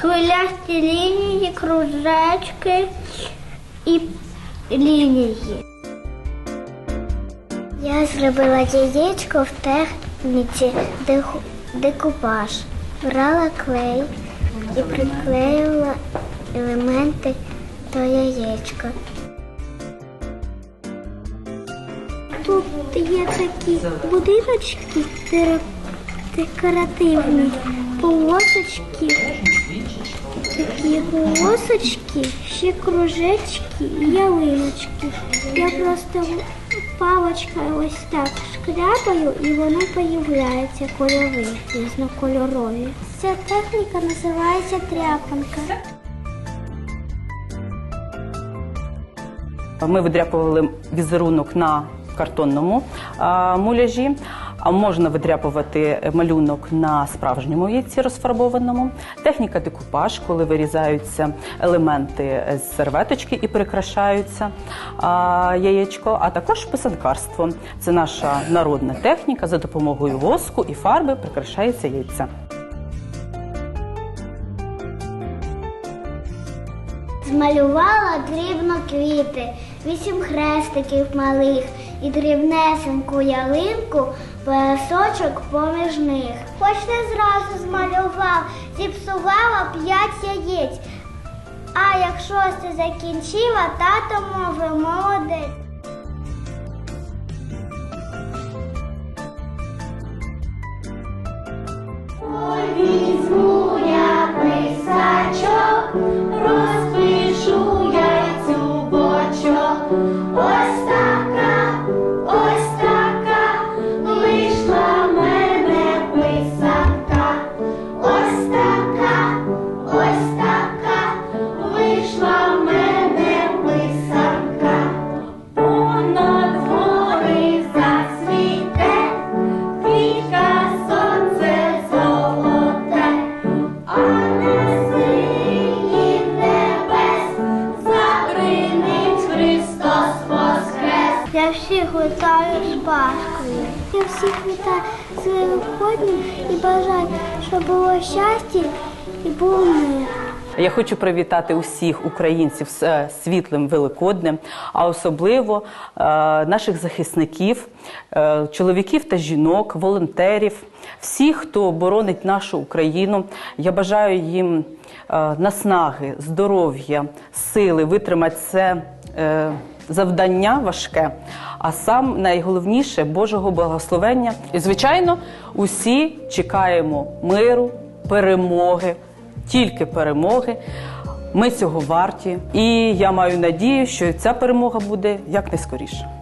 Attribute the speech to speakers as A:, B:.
A: часті лінії, кружечки і лінії. Я зробила яєчко в техніці декупаж. Брала клей і приклеїла елементи до яєчка. Тут є такі будиночки декоративні, полосочки, такі полосочки, ще кружечки і ялиночки. Я просто палочка ось так шкрябаю і воно появляється кольори, різнокольорові. Ця техніка називається тряпанка.
B: Ми видряпували візерунок на картонному муляжі. А можна видряпувати малюнок на справжньому яйці розфарбованому. Техніка декупаж, коли вирізаються елементи з серветочки і прикрашаються а, яєчко, а також писанкарство. Це наша народна техніка. За допомогою воску і фарби прикрашається яйця.
A: Змалювала дрібно квіти, вісім хрестиків малих і дрібнесеньку ялинку, поясочок поміж них. Хоч не зразу змалював, зіпсувала п'ять яєць. А як шосте закінчила, тато мовив молодець. Я всіх вітаю з Пасхою. Я всіх вітаю з Великоднім і бажаю, щоб було щастя і був мир.
B: Я хочу привітати усіх українців з е, світлим Великоднем, а особливо е, наших захисників, е, чоловіків та жінок, волонтерів, всіх, хто боронить нашу Україну. Я бажаю їм наснаги, здоров'я, сили витримати це. Завдання важке, а сам найголовніше Божого благословення. І звичайно, усі чекаємо миру, перемоги тільки перемоги. Ми цього варті. І я маю надію, що ця перемога буде якнайскоріше.